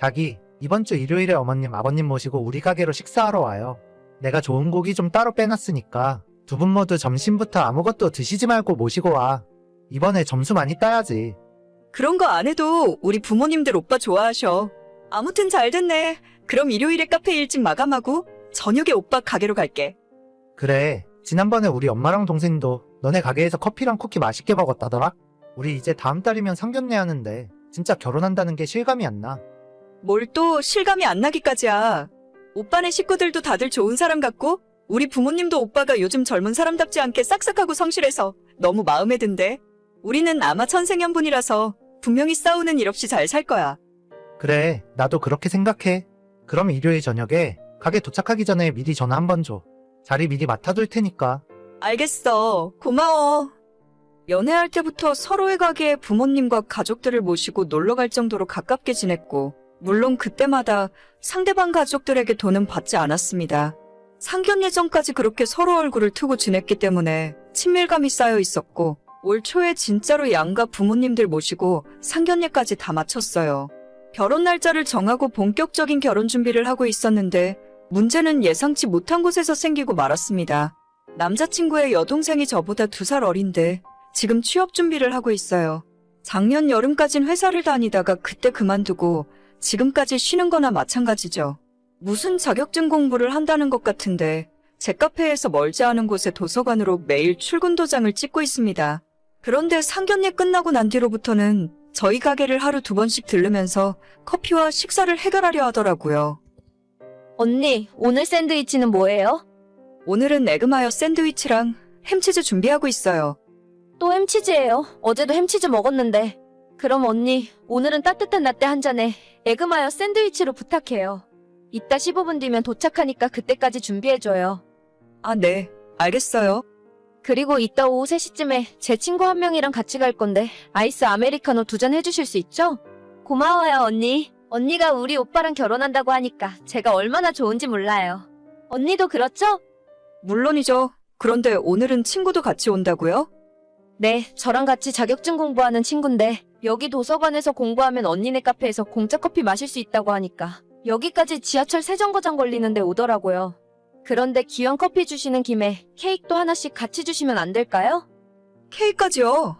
자기, 이번 주 일요일에 어머님, 아버님 모시고 우리 가게로 식사하러 와요. 내가 좋은 고기 좀 따로 빼놨으니까 두 분 모두 점심부터 아무것도 드시지 말고 모시고 와. 이번에 점수 많이 따야지. 그런 거 안 해도 우리 부모님들 오빠 좋아하셔. 아무튼 잘 됐네. 그럼 일요일에 카페 일찍 마감하고 저녁에 오빠 가게로 갈게. 그래, 지난번에 우리 엄마랑 동생도 너네 가게에서 커피랑 쿠키 맛있게 먹었다더라? 우리 이제 다음 달이면 상견례 하는데 진짜 결혼한다는 게 실감이 안 나. 뭘 또 실감이 안 나기까지야. 오빠네 식구들도 다들 좋은 사람 같고 우리 부모님도 오빠가 요즘 젊은 사람답지 않게 싹싹하고 성실해서 너무 마음에 든대. 우리는 아마 천생연분이라서 분명히 싸우는 일 없이 잘 살 거야. 그래, 나도 그렇게 생각해. 그럼 일요일 저녁에 가게 도착하기 전에 미리 전화 한 번 줘. 자리 미리 맡아둘 테니까. 알겠어. 고마워. 연애할 때부터 서로의 가게에 부모님과 가족들을 모시고 놀러 갈 정도로 가깝게 지냈고, 물론 그때마다 상대방 가족들에게 돈은 받지 않았습니다. 상견례 전까지 그렇게 서로 얼굴을 트고 지냈기 때문에 친밀감이 쌓여 있었고, 올 초에 진짜로 양가 부모님들 모시고 상견례까지 다 마쳤어요. 결혼 날짜를 정하고 본격적인 결혼 준비를 하고 있었는데, 문제는 예상치 못한 곳에서 생기고 말았습니다. 남자친구의 여동생이 저보다 두 살 어린데 지금 취업 준비를 하고 있어요. 작년 여름까진 회사를 다니다가 그때 그만두고 지금까지 쉬는 거나 마찬가지죠. 무슨 자격증 공부를 한다는 것 같은데 제 카페에서 멀지 않은 곳에 도서관으로 매일 출근 도장을 찍고 있습니다. 그런데 상견례 끝나고 난 뒤로부터는 저희 가게를 하루 두 번씩 들르면서 커피와 식사를 해결하려 하더라고요. 언니, 오늘 샌드위치는 뭐예요? 오늘은 에그마요 샌드위치랑 햄치즈 준비하고 있어요. 또 햄치즈예요. 어제도 햄치즈 먹었는데. 그럼 언니, 오늘은 따뜻한 라떼 한 잔에 에그마요 샌드위치로 부탁해요. 이따 15분 뒤면 도착하니까 그때까지 준비해줘요. 아, 네. 알겠어요. 그리고 이따 오후 3시쯤에 제 친구 한 명이랑 같이 갈 건데 아이스 아메리카노 두 잔 해주실 수 있죠? 고마워요, 언니. 언니가 우리 오빠랑 결혼한다고 하니까 제가 얼마나 좋은지 몰라요. 언니도 그렇죠? 물론이죠. 그런데 오늘은 친구도 같이 온다고요? 네, 저랑 같이 자격증 공부하는 친구인데 여기 도서관에서 공부하면 언니네 카페에서 공짜 커피 마실 수 있다고 하니까 여기까지 지하철 세 정거장 걸리는데 오더라고요. 그런데 기왕 커피 주시는 김에 케이크도 하나씩 같이 주시면 안 될까요? 케이크까지요.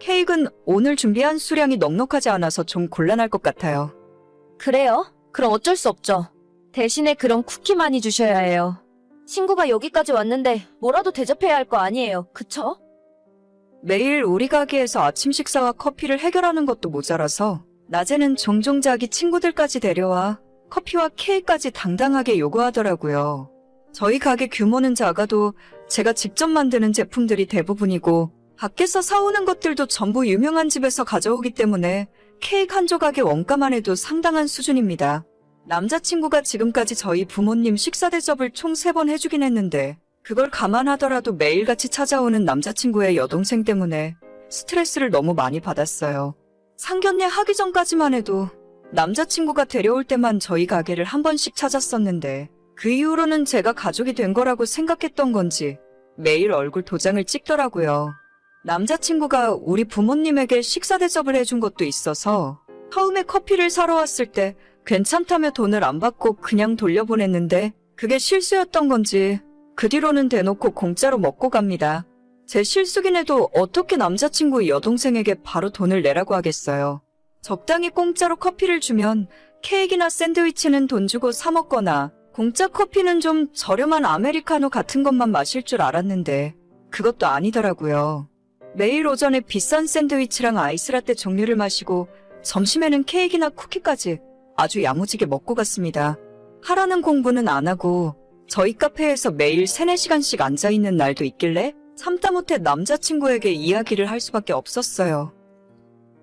케이크는 오늘 준비한 수량이 넉넉하지 않아서 좀 곤란할 것 같아요. 그래요? 그럼 어쩔 수 없죠. 대신에 그럼 쿠키 많이 주셔야 해요. 친구가 여기까지 왔는데 뭐라도 대접해야 할 거 아니에요. 그쵸? 매일 우리 가게에서 아침 식사와 커피를 해결하는 것도 모자라서 낮에는 종종 자기 친구들까지 데려와 커피와 케이크까지 당당하게 요구하더라고요. 저희 가게 규모는 작아도 제가 직접 만드는 제품들이 대부분이고 밖에서 사오는 것들도 전부 유명한 집에서 가져오기 때문에 케이크 한 조각의 원가만 해도 상당한 수준입니다. 남자친구가 지금까지 저희 부모님 식사 대접을 총세번 해주긴 했는데 그걸 감안하더라도 매일같이 찾아오는 남자친구의 여동생 때문에 스트레스를 너무 많이 받았어요. 상견례 하기 전까지만 해도 남자친구가 데려올 때만 저희 가게를 한 번씩 찾았었는데 그 이후로는 제가 가족이 된 거라고 생각했던 건지 매일 얼굴 도장을 찍더라고요. 남자친구가 우리 부모님에게 식사 대접을 해준 것도 있어서 처음에 커피를 사러 왔을 때 괜찮다며 돈을 안 받고 그냥 돌려보냈는데 그게 실수였던 건지 그 뒤로는 대놓고 공짜로 먹고 갑니다. 제 실수긴 해도 어떻게 남자친구 여동생에게 바로 돈을 내라고 하겠어요. 적당히 공짜로 커피를 주면 케이크나 샌드위치는 돈 주고 사 먹거나 공짜 커피는 좀 저렴한 아메리카노 같은 것만 마실 줄 알았는데 그것도 아니더라고요. 매일 오전에 비싼 샌드위치랑 아이스라떼 종류를 마시고 점심에는 케이크나 쿠키까지 아주 야무지게 먹고 갔습니다. 하라는 공부는 안 하고 저희 카페에서 매일 3, 4시간씩 앉아있는 날도 있길래 참다 못해 남자친구에게 이야기를 할 수밖에 없었어요.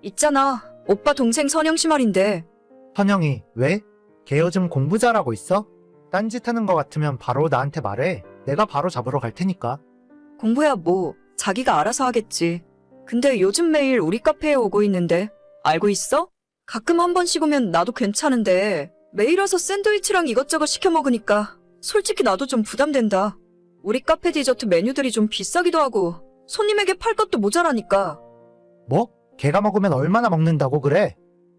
있잖아. 오빠 동생 선영씨 말인데 선영이, 왜? 걔 요즘 공부 잘하고 있어? 딴짓 하는 거 같으면 바로 나한테 말해. 내가 바로 잡으러 갈 테니까. 공부야 뭐 자기가 알아서 하겠지. 근데 요즘 매일 우리 카페에 오고 있는데 알고 있어? 가끔 한 번씩 오면 나도 괜찮은데 매일 와서 샌드위치랑 이것저것 시켜 먹으니까 솔직히 나도 좀 부담된다. 우리 카페 디저트 메뉴들이 좀 비싸기도 하고 손님에게 팔 것도 모자라니까. 뭐? 걔가 먹으면 얼마나 먹는다고 그래?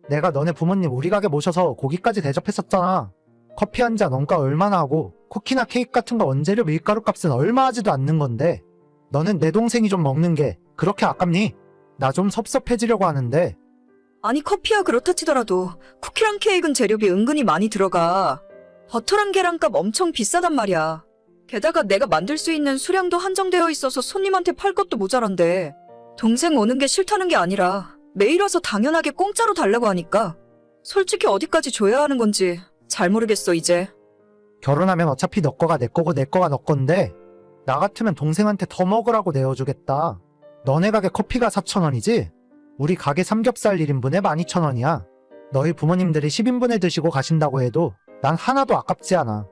내가 너네 부모님 우리 가게 모셔서 고기까지 대접했었잖아. 커피 한 잔 원가 얼마나 하고 쿠키나 케이크 같은 거 원재료 밀가루 값은 얼마 하지도 않는 건데 너는 내 동생이 좀 먹는 게 그렇게 아깝니? 나 좀 섭섭해지려고 하는데 아니 커피야 그렇다 치더라도 쿠키랑 케이크는 재료비 은근히 많이 들어가. 버터랑 계란값 엄청 비싸단 말이야. 게다가 내가 만들 수 있는 수량도 한정되어 있어서 손님한테 팔 것도 모자란데 동생 오는 게 싫다는 게 아니라 매일 와서 당연하게 공짜로 달라고 하니까 솔직히 어디까지 줘야 하는 건지 잘 모르겠어 이제. 결혼하면 어차피 너 거가 내 거고 내 거가 너 건데 나 같으면 동생한테 더 먹으라고 내어주겠다. 너네 가게 커피가 4,000원이지? 우리 가게 삼겹살 1인분에 12,000원이야. 너희 부모님들이 10인분에 드시고 가신다고 해도 난 하나도 아깝지 않아.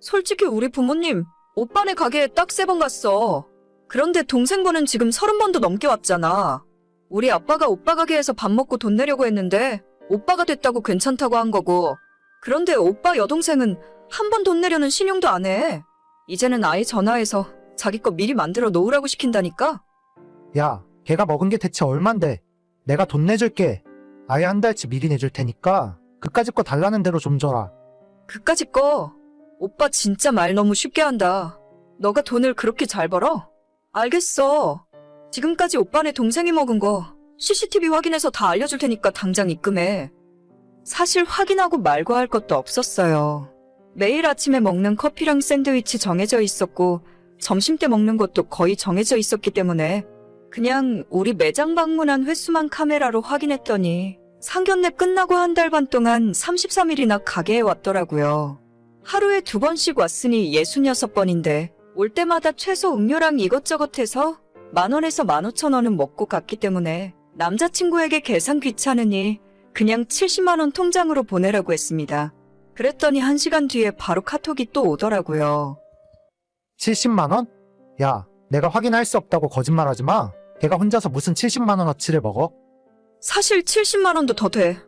솔직히 우리 부모님 오빠네 가게에 딱 세 번 갔어. 그런데 동생분은 지금 서른 번도 넘게 왔잖아. 우리 아빠가 오빠 가게에서 밥 먹고 돈 내려고 했는데 오빠가 됐다고 괜찮다고 한 거고. 그런데 오빠 여동생은 한 번 돈 내려는 신용도 안 해. 이제는 아예 전화해서 자기 거 미리 만들어 놓으라고 시킨다니까? 야, 걔가 먹은 게 대체 얼만데? 내가 돈 내줄게. 아예 한 달치 미리 내줄 테니까 그까짓 거 달라는 대로 좀 줘라. 그까짓 거. 오빠 진짜 말 너무 쉽게 한다. 너가 돈을 그렇게 잘 벌어? 알겠어. 지금까지 오빠네 동생이 먹은 거 CCTV 확인해서 다 알려줄 테니까 당장 입금해. 사실 확인하고 말고 할 것도 없었어요. 매일 아침에 먹는 커피랑 샌드위치 정해져 있었고 점심 때 먹는 것도 거의 정해져 있었기 때문에 그냥 우리 매장 방문한 횟수만 카메라로 확인했더니 상견례 끝나고 한 달 반 동안 33일이나 가게에 왔더라고요. 하루에 두 번씩 왔으니 66번인데 올 때마다 최소 음료랑 이것저것 해서 만 원에서 만 오천 원은 먹고 갔기 때문에 남자친구에게 계산 귀찮으니 그냥 70만 원 통장으로 보내라고 했습니다. 그랬더니 한 시간 뒤에 바로 카톡이 또 오더라고요. 70만원? 야, 내가 확인할 수 없다고 거짓말하지 마. 걔가 혼자서 무슨 70만원어치를 먹어? 사실 70만 원도 더 돼.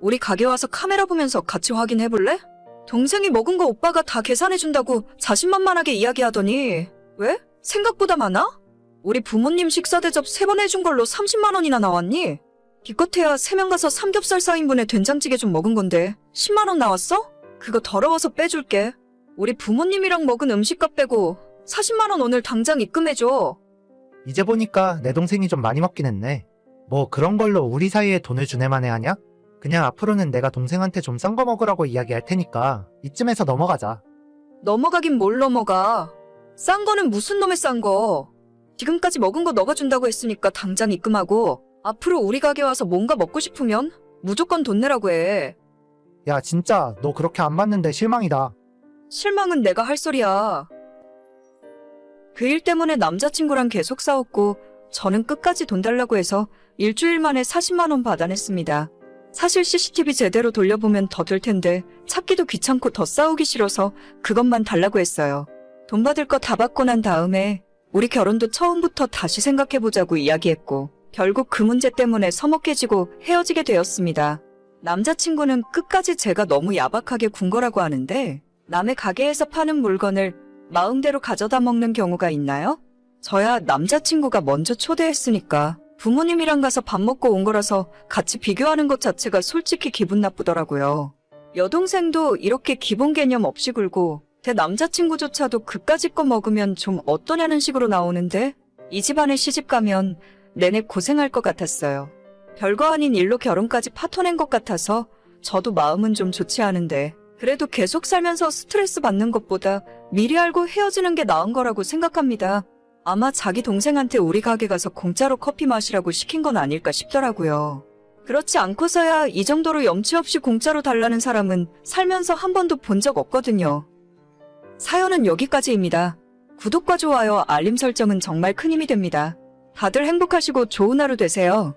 우리 가게 와서 카메라 보면서 같이 확인해 볼래? 동생이 먹은 거 오빠가 다 계산해 준다고 자신만만하게 이야기하더니 왜? 생각보다 많아? 우리 부모님 식사 대접 세 번 해준 걸로 30만 원이나 나왔니? 기껏해야 3명 가서 삼겹살 4인분에 된장찌개 좀 먹은 건데 10만 원 나왔어? 그거 더러워서 빼줄게. 우리 부모님이랑 먹은 음식값 빼고 40만 원 오늘 당장 입금해줘. 이제 보니까 내 동생이 좀 많이 먹긴 했네. 뭐 그런 걸로 우리 사이에 돈을 주네만해 하냐? 그냥 앞으로는 내가 동생한테 좀 싼 거 먹으라고 이야기할 테니까 이쯤에서 넘어가자. 넘어가긴 뭘 넘어가. 싼 거는 무슨 놈의 싼 거. 지금까지 먹은 거 너가 준다고 했으니까 당장 입금하고 앞으로 우리 가게 와서 뭔가 먹고 싶으면 무조건 돈 내라고 해. 야 진짜 너 그렇게 안 맞는데 실망이다. 실망은 내가 할 소리야. 그 일 때문에 남자친구랑 계속 싸웠고 저는 끝까지 돈 달라고 해서 일주일 만에 40만 원 받아냈습니다. 사실 CCTV 제대로 돌려보면 더 될 텐데 찾기도 귀찮고 더 싸우기 싫어서 그것만 달라고 했어요. 돈 받을 거 다 받고 난 다음에 우리 결혼도 처음부터 다시 생각해보자고 이야기했고 결국 그 문제 때문에 서먹해지고 헤어지게 되었습니다. 남자친구는 끝까지 제가 너무 야박하게 군 거라고 하는데 남의 가게에서 파는 물건을 마음대로 가져다 먹는 경우가 있나요? 저야 남자친구가 먼저 초대했으니까 부모님이랑 가서 밥 먹고 온 거라서 같이 비교하는 것 자체가 솔직히 기분 나쁘더라고요. 여동생도 이렇게 기본 개념 없이 굴고 제 남자친구조차도 그까짓 거 먹으면 좀 어떠냐는 식으로 나오는데 이 집안에 시집 가면 내내 고생할 것 같았어요. 별거 아닌 일로 결혼까지 파토낸 것 같아서 저도 마음은 좀 좋지 않은데 그래도 계속 살면서 스트레스 받는 것보다 미리 알고 헤어지는 게 나은 거라고 생각합니다. 아마 자기 동생한테 우리 가게 가서 공짜로 커피 마시라고 시킨 건 아닐까 싶더라고요. 그렇지 않고서야 이 정도로 염치 없이 공짜로 달라는 사람은 살면서 한 번도 본 적 없거든요. 사연은 여기까지입니다. 구독과 좋아요, 알림 설정은 정말 큰 힘이 됩니다. 다들 행복하시고 좋은 하루 되세요.